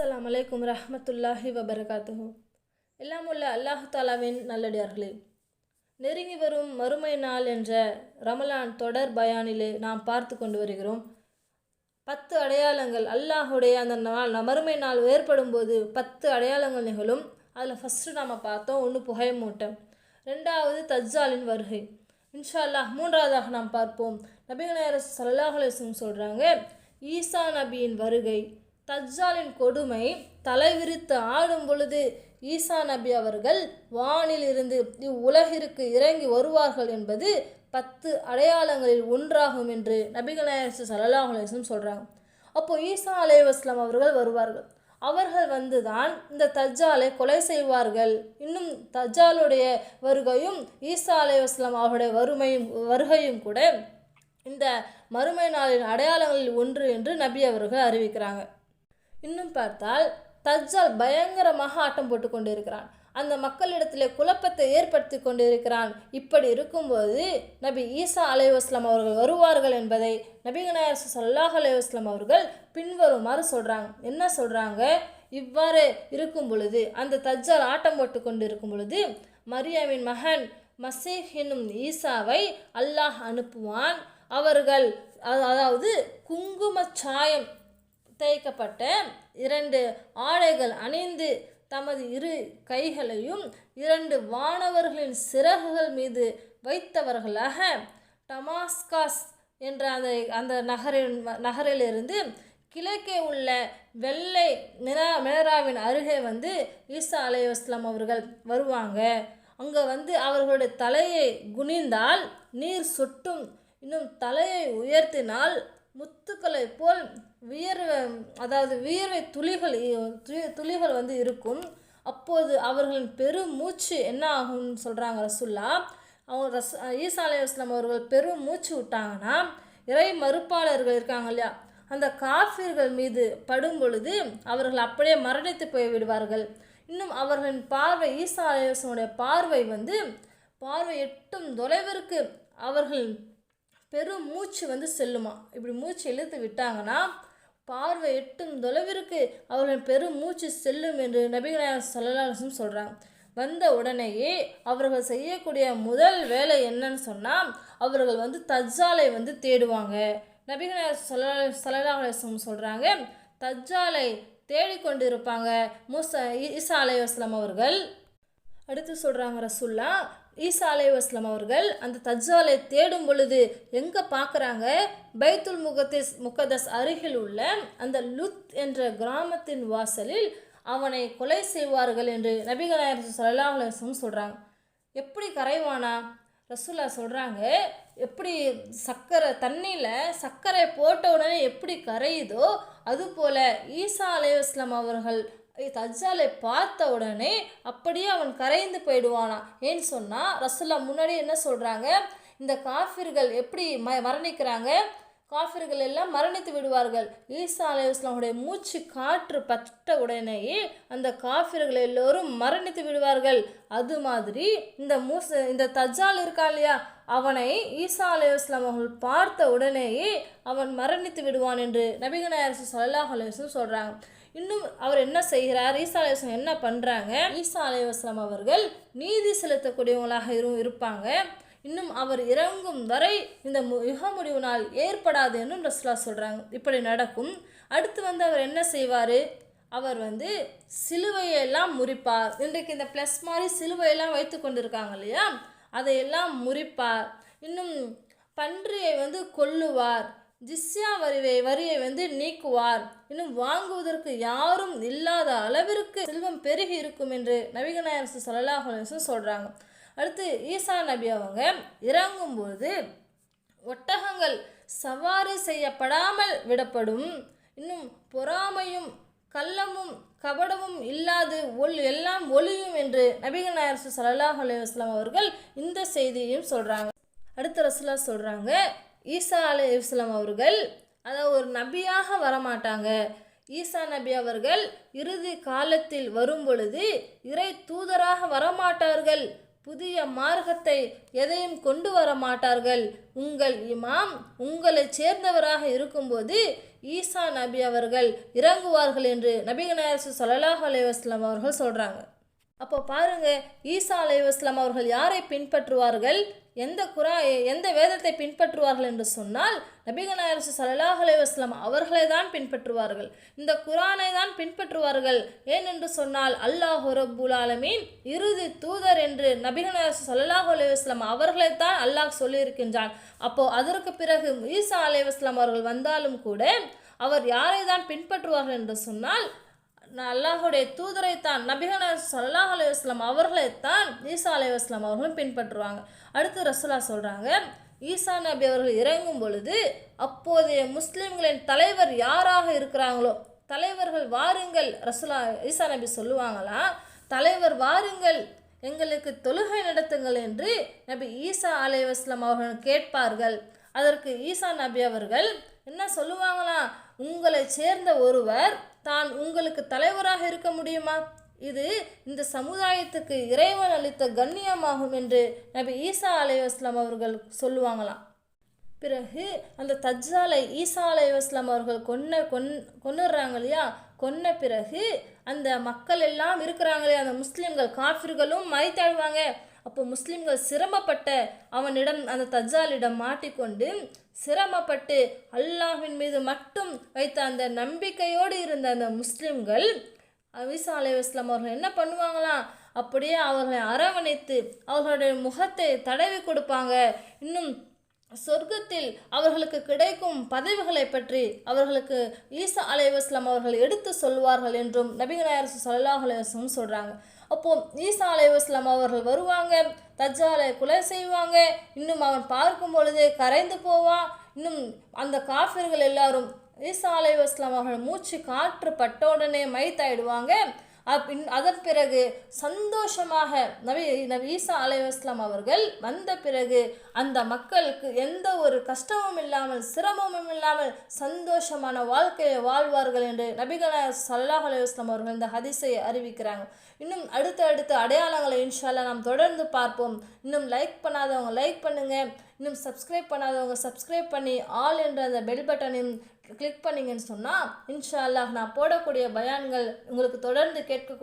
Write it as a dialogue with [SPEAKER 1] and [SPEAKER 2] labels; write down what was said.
[SPEAKER 1] அஸ்லாம் அலைக்கும் ரஹமத்துல்லாஹி வபரகாத்துஹு. எல்லாம் உள்ள அல்லாஹு தாலாவின் நல்லடியார்களே நெருங்கி வரும் மறுமை நாள் என்ற ரமலான் தொடர் பயானிலே நாம் பார்த்து கொண்டு வருகிறோம். பத்து அடையாளங்கள் அல்லாஹுடைய அந்த நாள் மறுமை நாள் ஏற்படும் போது பத்து அடையாளங்கள் நிகழும். அதில் ஃபஸ்ட்டு நாம் பார்த்தோம் ஒன்று புகை மூட்டம். ரெண்டாவது தஜ்ஜாலின் வருகை. இன்ஷா அல்லாஹ் மூன்றாவதாக நாம் பார்ப்போம். நபிகநாயர் சல்லாஹ் அலிஸ்லம் சொல்கிறாங்க ஈசா நபியின் வருகை. தஜ்ஜாலின் கொடுமை தலைவிரித்து ஆடும் பொழுது ஈசா நபி அவர்கள் வானில் இருந்து இவ்வுலகிற்கு இறங்கி வருவார்கள் என்பது பத்து அடையாளங்களில் ஒன்றாகும் என்று நபிகள் நாயசு சல்லாஹ் சொல்கிறாங்க அப்போது ஈசா அலைவாஸ்லாம் அவர்கள் வருவார்கள். அவர்கள் வந்து தான் இந்த தஜ்ஜாலை கொலை செய்வார்கள். இன்னும் தஜ்ஜாலுடைய வருகையும் ஈசா அலைவாஸ்லாம் அவருடைய வறுமையும் வருகையும் கூட இந்த மறுமை நாளின் அடையாளங்களில் ஒன்று என்று நபி அவர்கள் அறிவிக்கிறாங்க. இன்னும் பார்த்தால் தஜ்ஜால் பயங்கரமாக ஆட்டம் போட்டு கொண்டிருக்கிறான். அந்த மக்களிடத்திலே குழப்பத்தை ஏற்படுத்தி கொண்டிருக்கிறான். இப்படி இருக்கும்போது நபி ஈசா அலைவாஸ்லாம் அவர்கள் வருவார்கள் என்பதை நபிகநாயர் சல்லாஹ் அலைவாஸ்லாம் அவர்கள் பின்வருமாறு சொல்கிறாங்க என்ன சொல்கிறாங்க இவ்வாறு இருக்கும் பொழுது அந்த தஜ்ஜால் ஆட்டம் போட்டு கொண்டு இருக்கும் பொழுது மரியாவின் மகன் மசீஹ் என்னும் ஈசாவை அல்லாஹ் அனுப்புவான். அவர்கள் அதாவது குங்கும சாயம் தேய்க்கப்பட்ட இரண்டு ஆடைகள் அணிந்து தமது இரு கைகளையும் இரண்டு வானவர்களின் சிறகுகள் மீது வைத்தவர்களாக டமாஸ்காஸ் என்ற அந்த அந்த நகரின் நகரிலிருந்து கிழக்கே உள்ள வெள்ளை மினா மினராவின் அருகே வந்து ஈசா அலைவாஸ்லாம் அவர்கள் வருவாங்க. அங்கே வந்து அவர்களுடைய தலையை குனிந்தால் நீர் சொட்டும். இன்னும் தலையை உயர்த்தினால் முத்துக்களை போல் வியர்வை அதாவது வியர்வை துளிகள் துளிகள் வந்து இருக்கும். அப்போது அவர்களின் பெரும் மூச்சு என்ன ஆகும்னு சொல்கிறாங்க ரசுல்லா. அவங்க ரஸ் ஈசா அலைவாஸ்லாம் அவர்கள் பெரும் மூச்சு விட்டாங்கன்னா இறை மறுப்பாளர்கள் இருக்காங்க இல்லையா? அந்த காஃபிர்கள் மீது படும் பொழுது அவர்கள் அப்படியே மரணித்து போய் விடுவார்கள். இன்னும் அவர்களின் பார்வை ஈசா அலைவாஸ்லமுடைய பார்வை வந்து பார்வை எட்டும் தொலைவிற்கு அவர்கள் பெரும் மூச்சு வந்து செல்லுமா? இப்படி மூச்சு இழுத்து விட்டாங்கன்னா பார்வை எட்டும் தொலைவிற்கு அவர்கள் பெரும் மூச்சு செல்லும் என்று நபிகநாயகம் சொல்லலாசும் சொல்கிறாங்க வந்த உடனேயே அவர்கள் செய்யக்கூடிய முதல் வேலை என்னன்னு சொன்னால் அவர்கள் வந்து தஜ்ஜாலை வந்து தேடுவாங்க. நபிகநாயகம் சொல்ல சல்லாஹம் சொல்கிறாங்க தஜ்ஜாலை தேடிக்கொண்டு இருப்பாங்க மூசா ஈசா அலைவாஸ்லாம் அவர்கள். அடுத்து சொல்கிறாங்க ரசுல்லா ஈசா அலைவாஸ்லாம் அவர்கள் அந்த தஜ்ஜாலை தேடும் பொழுது எங்கே பார்க்குறாங்க பைத்துல் முகத்திஸ் முகதஸ் அருகில் உள்ள அந்த லுத் என்ற கிராமத்தின் வாசலில் அவனை கொலை செய்வார்கள் என்று நபிகநாயர் சல்லாஹ் அலுவலம் சொல்கிறாங்க எப்படி கரைவானா? ரசுல்லா சொல்கிறாங்க எப்படி சர்க்கரை தண்ணியில் சர்க்கரை போட்ட உடனே எப்படி கரையுதோ அதுபோல் ஈசா அலைவாஸ்லாம் அவர்கள் தஜ்ஜாலை பார்த்த உடனே அப்படியே அவன் கரைந்து போயிடுவானா ஏன்னு சொன்னால் ரசுல்லா முன்னாடி என்ன சொல்கிறாங்க இந்த காஃபிர்கள் எப்படி ம மரணிக்கிறாங்க? காஃபிர்கள் எல்லாம் மரணித்து விடுவார்கள். ஈசா அலையுஸ்லாமுடைய மூச்சு காற்று பட்ட உடனேயே அந்த காஃபிர்கள் எல்லோரும் மரணித்து விடுவார்கள். அது மாதிரி இந்த மூச இந்த தஜால் இருக்கா இல்லையா? அவனை ஈசா அலையுஸ்லாம் அவர்கள் பார்த்த உடனேயே அவன் மரணித்து விடுவான் என்று நபிகநாயர் சல்லாஹ் அலைவாஸ்லம் சொல்கிறாங்க இன்னும் அவர் என்ன செய்கிறார்? ஈசா அலைவாஸ்லாம் என்ன பண்ணுறாங்க ஈசா அலைவாஸ்லாம் அவர்கள் நீதி செலுத்தக்கூடியவங்களாக இரு இருப்பாங்க. இன்னும் அவர் இறங்கும் வரை இந்த யுக முடிவு நாள் ஏற்படாது என்றும் ரஸ்லா சொல்கிறாங்க இப்படி நடக்கும். அடுத்து வந்து அவர் என்ன செய்வார்? அவர் வந்து சிலுவையெல்லாம் முறிப்பார். இன்றைக்கு இந்த ப்ளஸ் மாதிரி சிலுவையெல்லாம் வைத்து கொண்டிருக்காங்க இல்லையா? அதையெல்லாம் முறிப்பார். இன்னும் பன்றியை வந்து கொல்லுவார். ஜிஸ்யா வரிவை வரியை வந்து நீக்குவார். இன்னும் வாங்குவதற்கு யாரும் இல்லாத அளவிற்கு செல்வம் பெருகி இருக்கும் என்று நபிகநாயர் சல்லாஹ் சொல்கிறாங்க அடுத்து ஈசா நபி அவங்க இறங்கும்போது ஒட்டகங்கள் சவாரி செய்யப்படாமல் விடப்படும். இன்னும் பொறாமையும் கள்ளமும் கபடமும் இல்லாது ஒல் எல்லாம் ஒளியும் என்று நபிகள் நாயர் சல்லாஹ் அலைவாஸ்லாம் அவர்கள் இந்த செய்தியையும் சொல்கிறாங்க அடுத்த ரசுல்லா சொல்கிறாங்க ஈசா அலி இஸ்லாம் அவர்கள் அதாவது ஒரு நபியாக வரமாட்டாங்க. ஈசா நபி அவர்கள் இறுதி காலத்தில் வரும் பொழுது இறை தூதராக வரமாட்டார்கள். புதிய மார்க்கத்தை எதையும் கொண்டு வர மாட்டார்கள். உங்கள் இமாம் உங்களை சேர்ந்தவராக இருக்கும்போது ஈசா நபி அவர்கள் இறங்குவார்கள் என்று நபிகநாயசு ஸல்லல்லாஹு அலைவாஸ்லாம் அவர்கள் சொல்கிறாங்க அப்போ பாருங்கள் ஈசா அலைவாஸ்லாம் அவர்கள் யாரை பின்பற்றுவார்கள்? எந்த குரா எந்த வேதத்தை பின்பற்றுவார்கள் என்று சொன்னால் நபிகநாயர் சல்லாஹ் அலைவாஸ்லாம் அவர்களை தான் பின்பற்றுவார்கள். இந்த குரானை தான் பின்பற்றுவார்கள். ஏனென்று சொன்னால் அல்லாஹ் ரபுல் ஆலமீன் இறுதி தூதர் என்று நபிகநாயர் சல்லாஹ் அலைவாஸ்லாம் அவர்களை தான் அல்லாஹ் சொல்லியிருக்கின்றான். அப்போ அதற்கு பிறகு ஈசா அலைவாஸ்லாம் அவர்கள் வந்தாலும் கூட அவர் யாரை தான் பின்பற்றுவார்கள் என்று சொன்னால் அல்லாஹுடைய தூதரை தான் நபிகன சல்லாஹ் அலைவாஸ்லாம் அவர்களைத்தான் ஈசா அலைவாஸ்லாம் அவர்களும் பின்பற்றுவாங்க. அடுத்து ரசுலா சொல்கிறாங்க ஈசா நபி அவர்கள் இறங்கும் பொழுது அப்போதைய முஸ்லீம்களின் தலைவர் யாராக இருக்கிறாங்களோ தலைவர்கள் வாருங்கள் ரசுலா ஈசா நபி சொல்லுவாங்களா தலைவர் வாருங்கள் எங்களுக்கு தொழுகை நடத்துங்கள் என்று நபி ஈசா அலைவாஸ்லாம் அவர்கள் கேட்பார்கள். அதற்கு ஈசா நபி அவர்கள் என்ன சொல்லுவாங்களாம் உங்களை சேர்ந்த ஒருவர் தான் உங்களுக்கு தலைவராக இருக்க முடியுமா? இது இந்த சமுதாயத்துக்கு இறைவன் அளித்த கண்ணியமாகும் என்று நபி ஈசா அலைவாஸ்லாம் அவர்கள் சொல்லுவாங்களாம். பிறகு அந்த தஜ்ஜாலை ஈசா அலைவாஸ்லாம் அவர்கள் கொன்ன கொன் கொன்னுடுறாங்க இல்லையா? கொன்ன பிறகு அந்த மக்கள் எல்லாம் இருக்கிறாங்களே அந்த முஸ்லீம்கள் காஃபிர்களும் மறைத்தாழ்வாங்க. அப்போ முஸ்லீம்கள் சிரமப்பட்ட அவனிடம் அந்த தஜாலிடம் மாட்டிக்கொண்டு சிரமப்பட்டு அல்லாஹின் மீது மட்டும் வைத்த அந்த நம்பிக்கையோடு இருந்த அந்த முஸ்லீம்கள் அவிசா அலைவாஸ்லாம் அவர்கள் என்ன பண்ணுவாங்களாம் அப்படியே அவர்களை அரவணைத்து அவர்களுடைய முகத்தை தடவி கொடுப்பாங்க. இன்னும் சொர்க்கத்தில் அவர்களுக்கு கிடைக்கும் பதவிகளை பற்றி அவர்களுக்கு ஈசா அலைவாஸ்லாம் அவர்கள் எடுத்து சொல்வார்கள் என்றும் நபிகநாயர் சல்லாஹ் அலைவாஸ்லம் சொல்கிறாங்க அப்போது ஈசா அலைவாஸ்லாம் அவர்கள் வருவாங்க தஜ்ஜாலை கொலை செய்வாங்க. இன்னும் அவன் பார்க்கும் பொழுதே கரைந்து போவான் இன்னும் அந்த காஃபிர்கள் எல்லாரும் ஈசா அலைவாஸ்லாம் அவர்கள் மூச்சு காற்று பட்ட உடனே மைத்தாயிடுவாங்க பின் அதன் பிறகு சந்தோஷமாக நபி நபி ஈசா அலைவாஸ்லாம் அவர்கள் வந்த பிறகு அந்த மக்களுக்கு எந்த ஒரு கஷ்டமும் இல்லாமல் சிரமமும் இல்லாமல் சந்தோஷமான வாழ்க்கையை வாழ்வார்கள் என்று நபிகனா சல்லாஹ் அலைவாஸ்லாம் அவர்கள் இந்த ஹதிசையை அறிவிக்கிறாங்க. இன்னும் அடுத்த அடுத்த அடையாளங்களை இன்ஷால்லா நாம் தொடர்ந்து பார்ப்போம். இன்னும் லைக் பண்ணாதவங்க லைக் பண்ணுங்கள் இன்னும் சப்ஸ்கிரைப் பண்ணாதவங்க சப்ஸ்கிரைப் பண்ணி ஆல் என்ற அந்த பெல் பட்டனையும் கிளிக் பண்ணிங்கன்னு சொன்னால் இன்ஷா அல்லாஹ் நான் போடக்கூடிய பயான்கள் உங்களுக்கு தொடர்ந்து கேட்கக்கூடிய